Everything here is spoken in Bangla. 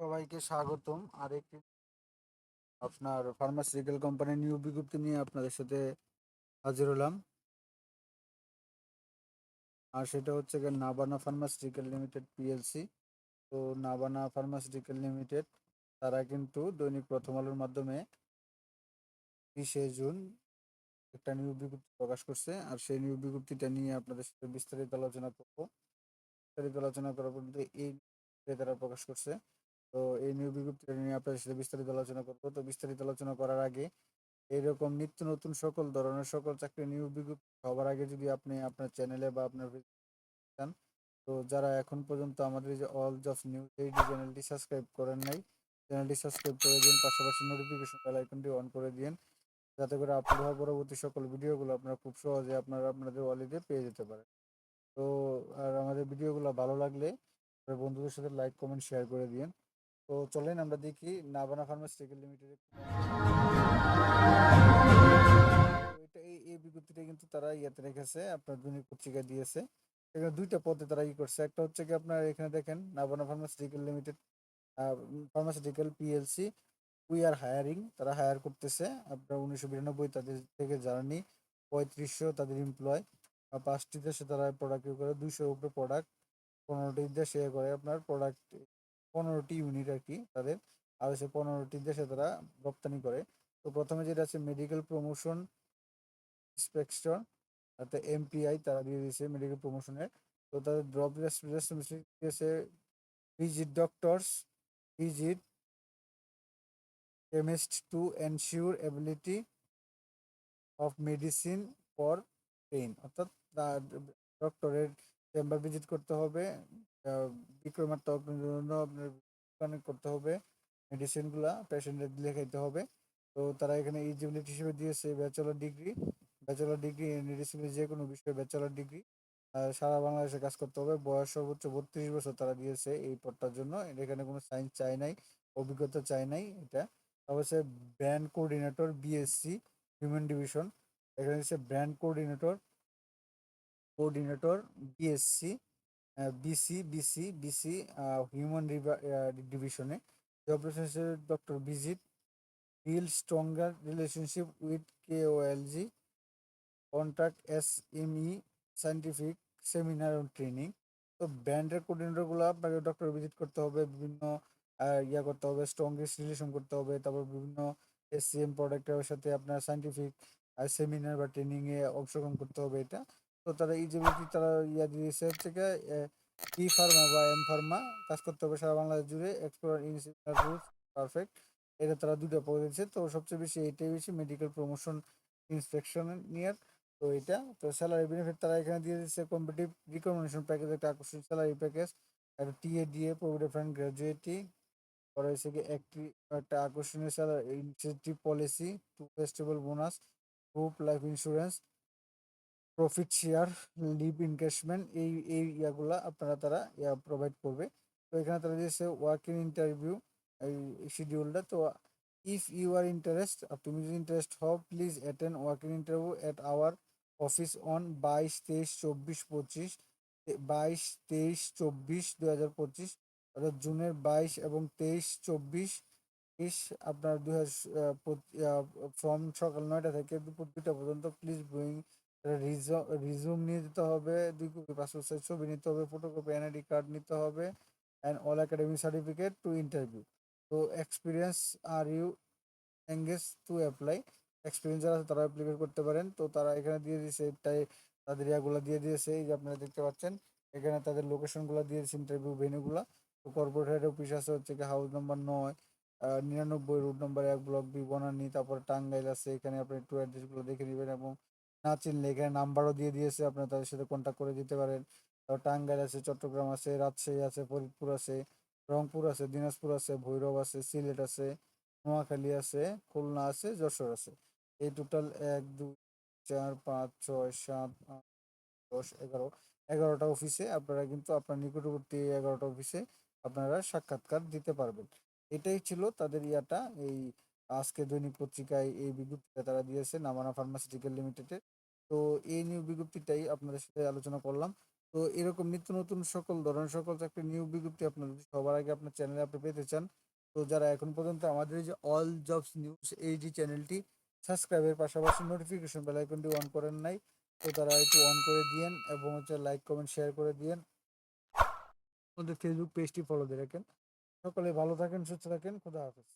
সবাইকে স্বাগতম। আরেকটি আপনার ফার্মাসিউটিক্যাল কোম্পানির নিয়োগ বিজ্ঞপ্তি নিয়ে আপনাদের সাথে হাজির হলাম। আর সেটা হচ্ছে গিয়ে নাবানা ফার্মাসিউটিক্যাল লিমিটেড পিএলসি তো নাবানা ফার্মাসিউটিক্যাল লিমিটেড তারা কিন্তু দৈনিক প্রথম আলোর মাধ্যমে বিশে জুন একটা নিউ বিজ্ঞপ্তি প্রকাশ করছে। আর সেই নিউ বিজ্ঞপ্তিটা নিয়ে আপনাদের সাথে বিস্তারিত আলোচনা করব। বিস্তারিত আলোচনা করার পর্যন্ত এই তারা প্রকাশ করছে। তো এই নিয়োগ বিজ্ঞপ্তিটা নিয়ে আপনাদের সাথে বিস্তারিত আলোচনা করব। তো বিস্তারিত আলোচনা করার আগে এরকম নিত্য নতুন সকল ধরনের সকল চাকরি নিয়োগ বিজ্ঞপ্তি সবার আগে যদি আপনি আপনার চ্যানেলে বা আপনার চান তো যারা এখন পর্যন্ত আমাদের যে অল জবস নিউজ এই চ্যানেলটি সাবস্ক্রাইব করেন নাই চ্যানেলটি সাবস্ক্রাইব করে দিন, পাশাপাশি নোটিফিকেশন বেল আইকনটি অন করে দিন, যাতে করে হওয়া পরবর্তী সকল ভিডিওগুলো আপনারা খুব সহজে আপনারা আপনাদের ওয়ালিতে পেয়ে যেতে পারেন। তো আর আমাদের ভিডিওগুলো ভালো লাগলে বন্ধুদের সাথে লাইক কমেন্ট শেয়ার করে দিন। তো চলেন আমরা দেখি নাবানা ফার্মাসিউটিক্যাল লিমিটেড এই বিজ্ঞপ্তিটা কিন্তু তারা ইয়েতে রেখেছে, আপনার দৈনিক পত্রিকা দিয়েছে। এখানে দুইটা পদে তারা ই করছে, একটা হচ্ছে কি আপনার এখানে দেখেন নাবানা pharmaceutical limited pharmaceutical PLC we are hiring তারা হায়ার করতেছে। আপনার উনিশশো বিরানব্বই তাদের থেকে জার্নি, পঁয়ত্রিশশো তাদের এমপ্লয় পাঁচটি দেশে তারা প্রোডাক্ট ইয়ে করে, দুইশোর উপরে প্রোডাক্ট পনেরোটি দেশে ইয়ে করে আপনার প্রোডাক্ট পনেরোটি ইউনিট আর কি তাদের। আর হচ্ছে পনেরোটি দেশে তারা রপ্তানি করে। তো প্রথমে যেটা আছে মেডিকেল প্রমোশন ইন্সপেকশন তাতে এমপিআই তারা দিয়ে দিয়েছে মেডিকেল প্রমোশনের তো তাদের ড্রপ দিয়েছে visit doctors visit chemist to ensure ability of medicine for pain অর্থাৎ ডক্টরের চেম্বার ভিজিট করতে হবে বিক্রমাত্মক জন্য আপনার করতে হবে মেডিসিনগুলা পেশেন্টের দিলে খাইতে হবে। তো তারা এখানে ইজিবিলিটি হিসেবে দিয়েছে bachelor degree bachelor degree medicine যে কোনো বিষয়ে ব্যাচেলার ডিগ্রি সারা বাংলাদেশে কাজ করতে হবে। বয়স সর্বোচ্চ বত্রিশ বছর তারা দিয়েছে এই পদটার জন্য। এখানে কোনো সাইন্স চাই নাই, অভিজ্ঞতা চাই নাই এটা। অবশ্যই brand coordinator BSc human division এখানে হচ্ছে brand coordinator coordinator BSc BC BC BC human ডিভিশনে job doctor visit build stronger relationship with KOLG contract S M E scientific seminar training তো ব্র্যান্ডের কোঅর্ডিনেটরগুলো আপনাকে ডক্টর ভিজিট করতে হবে, বিভিন্ন ইয়া করতে হবে স্ট্রংগেস্ট রিলেশন করতে হবে, তারপর বিভিন্ন এসসিএম প্রোডাক্টের সাথে আপনার সাইন্টিফিক সেমিনার বা ট্রেনিংয়ে অংশগ্রহণ করতে হবে এটা। তো তারা এই ইজিবিলিটি তারা ইয়া দিয়েছে হচ্ছে ই ফার্মা বা এম ফার্মা কাজ করতে হবে সারা বাংলাদেশ জুড়ে এক্সপ্লোর রুলস পারফেক্ট এটা তারা দুটো পদ দিয়েছে। তো সবচেয়ে বেশি এটাই বেশি মেডিকেল প্রমোশন ইন্সপেকশন নিয়ে তো এটা, তো স্যালারি বেনিফিট তারা এখানে দিয়ে দিচ্ছে কম্পিটিভ রিকমেন্ডেশন প্যাকেজ একটা আকর্ষণ স্যালারি প্যাকেজ একটা TA DA provident fund gratuity পরে হচ্ছে কি একটি, একটা আকর্ষণীয় salary incentive policy two festival bonus group life insurance profit share leave encashment এই এই ইয়াগুলা আপনারা তারা ইয়া প্রোভাইড করবে। তো এখানে তারা দিয়েছে ওয়ার্কিং ইন্টারভিউ এই শিডিউলটা তো ইফ ইউ আর ইন্টারেস্ট তুমি যদি ইন্টারেস্ট হও please attend working interview at our office on বাইশ তেইশ চব্বিশ পঁচিশ, বাইশ তেইশ চব্বিশ দু হাজার পঁচিশ, অর্থাৎ জুনের বাইশ এবং তেইশ চব্বিশ, ইস, আপনার দু হাজার ফ্রম সকাল নয়টা থেকে দুপুর দুটা পর্যন্ত প্লিজ বইং রিজুম নিয়ে যেতে হবে, দুই কপি পাসপোর্ট সাইজ ছবি নিতে হবে ফটোকপি এনআইডি কার্ড নিতে হবে and all academic certificate to interview তো experience are you engage to apply experience যারা আছে তারা অ্যাপ্লিকেট করতে পারেন। তো তারা এখানে দিয়ে দিয়েছে এটাই তাদের ইয়াগুলো দিয়ে দিয়েছে, এই যে আপনারা দেখতে পাচ্ছেন, এখানে তাদের লোকেশনগুলো দিয়ে দিয়েছে ইন্টারভিউ ভেন্যুগুলো তো কর্পোরেট হেড অফিস আছে হচ্ছে কি হাউস নাম্বার নয় নিরানব্বই রুট নাম্বার এক ব্লক বি বনানি, তারপরে টাঙ্গাইল আছে, এখানে আপনি একটু অ্যাড্রেসগুলো দেখে নেবেন এবং না চিনলে এখানে নাম্বারও দিয়ে দিয়েছে, আপনারা তাদের সাথে কন্ট্যাক্ট করে দিতে পারেন। তারপর টাঙ্গাইল আছে, চট্টগ্রাম আছে, রাজশাহী আছে, ফরিদপুর আছে, রংপুর আছে, দিনাজপুর আছে, ভৈরব আছে, সিলেট আছে, নোয়াখালী আছে, খুলনা আছে, যশোর আছে। এই টোটাল এক, দুই, চার, পাঁচ, ছয়, সাত, আট, দশ, এগারো। এগারোটা অফিসে আপনারা কিন্তু আপনার নিকটবর্তী এগারোটা অফিসে আপনারা সাক্ষাৎকার দিতে পারবেন। এটাই ছিল তাদের ইয়াটা, এই আজকে দৈনিক পত্রিকায় এই বিজ্ঞপ্তিটা তারা দিয়েছে, নামানা ফার্মাসিউটিক্যাল লিমিটেডের তো এই নিয়োগ বিজ্ঞপ্তিটাই আপনাদের সাথে আলোচনা করলাম। তো এরকম নিত্য নতুন সকল ধরনের সকল চাকরি নিয়োগ বিজ্ঞপ্তি আপনার সবার আগে আপনার চ্যানেলে আপনি পেতে চান, তো যারা এখন পর্যন্ত আমাদের যে অল জবস নিউজ এই যে চ্যানেলটি সাবস্ক্রাইবের পাশাপাশি নোটিফিকেশন বেল আইকনটি অন করেন নাই, তো তারা একটু অন করে দিয়েন এবং হচ্ছে লাইক কমেন্ট শেয়ার করে দিয়েন। আমাদের ফেসবুক পেজটি ফলো দিয়ে রাখেন। সকলে ভালো থাকেন, সুস্থ থাকেন, খুদা হাফেজ।